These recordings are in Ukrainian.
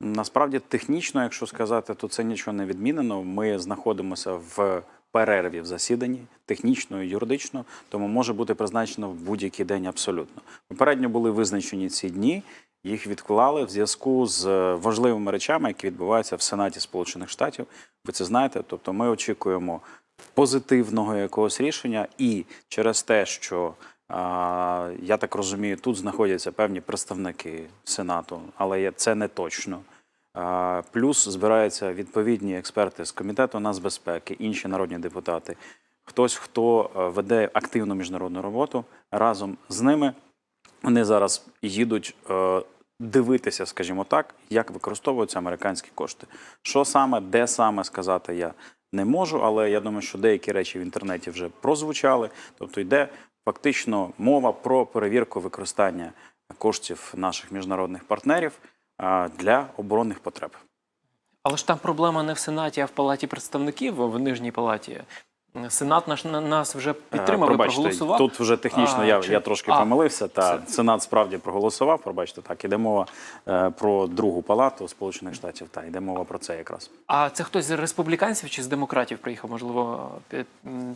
Насправді, технічно, якщо сказати, то це нічого не відмінено. Ми знаходимося в перерві в засіданні, технічно і юридично, тому може бути призначено в будь-який день абсолютно. Попередньо були визначені ці дні. Їх відклали в зв'язку з важливими речами, які відбуваються в Сенаті Сполучених Штатів. Ви це знаєте. Тобто, ми очікуємо позитивного якогось рішення, і через те, що я так розумію, тут знаходяться певні представники Сенату, але це не точно. Плюс збираються відповідні експерти з комітету нацбезпеки, інші народні депутати. Хтось, хто е, веде активну міжнародну роботу разом з ними. Вони зараз їдуть е, дивитися, скажімо так, як використовуються американські кошти. Що саме, де саме сказати я не можу, але я думаю, що деякі речі в інтернеті вже прозвучали. Тобто йде фактично мова про перевірку використання коштів наших міжнародних партнерів для оборонних потреб. Але ж там проблема не в Сенаті, а в Палаті представників, в нижній палаті. Сенат наш на- нас вже підтримав і Е, проголосував. Тут вже технічно А, я, чи- я трошки а, помилився. Та це- Сенат справді проголосував. Пробачте, так іде мова е, про другу палату Сполучених Штатів. Та йде мова про це якраз. А це хтось з республіканців чи з демократів приїхав? Можливо, під,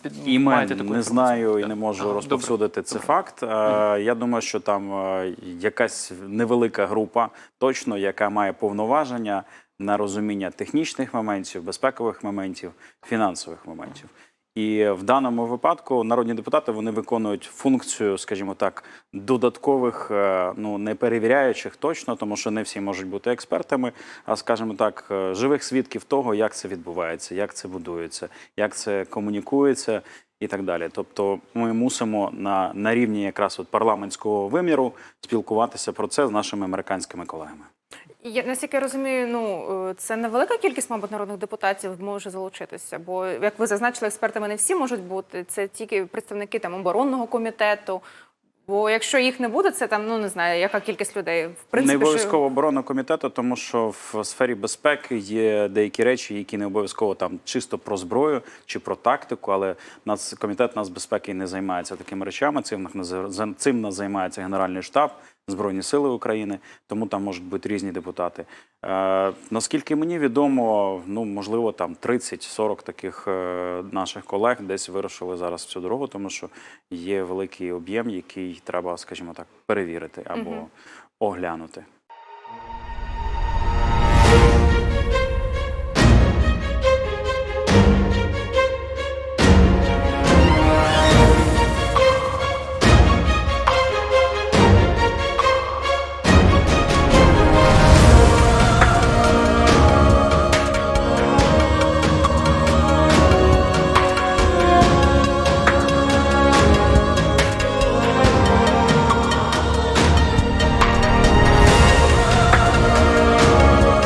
під Імен маєте таку не знаю і не можу розповсюдити це добре. факт. Е, Я думаю, що там е, якась невелика група, точно яка має повноваження на розуміння технічних моментів, безпекових моментів, фінансових моментів. І в даному випадку народні депутати вони виконують функцію, скажімо так, додаткових, е, ну не перевіряючих точно, тому що не всі можуть бути експертами, а скажімо так, е, живих свідків того, як це відбувається, як це будується, як це комунікується і так далі. Тобто, ми мусимо на, на рівні якраз от парламентського виміру спілкуватися про це з нашими американськими колегами. Я наскільки я розумію, ну е, це невелика кількість, мабуть, народних депутатів може залучитися. Бо, як ви зазначили, експертами не всі можуть бути. Це тільки представники там оборонного комітету. Бо якщо їх не буде, це там ну не знаю, яка кількість людей. В принципі, не обов'язково оборонного комітету, тому що в сфері безпеки є деякі речі, які не обов'язково там чисто про зброю чи про тактику, але нас комітет нацбезпеки не займається такими речами. Цим наз- цим нас займається Генеральний штаб. Збройні сили України, тому там можуть бути різні депутати. Е, наскільки мені відомо, ну можливо, там 30-40 таких е, наших колег десь вирушили зараз всю дорогу, тому що є великий об'єм, який треба, скажімо так, перевірити або угу. оглянути.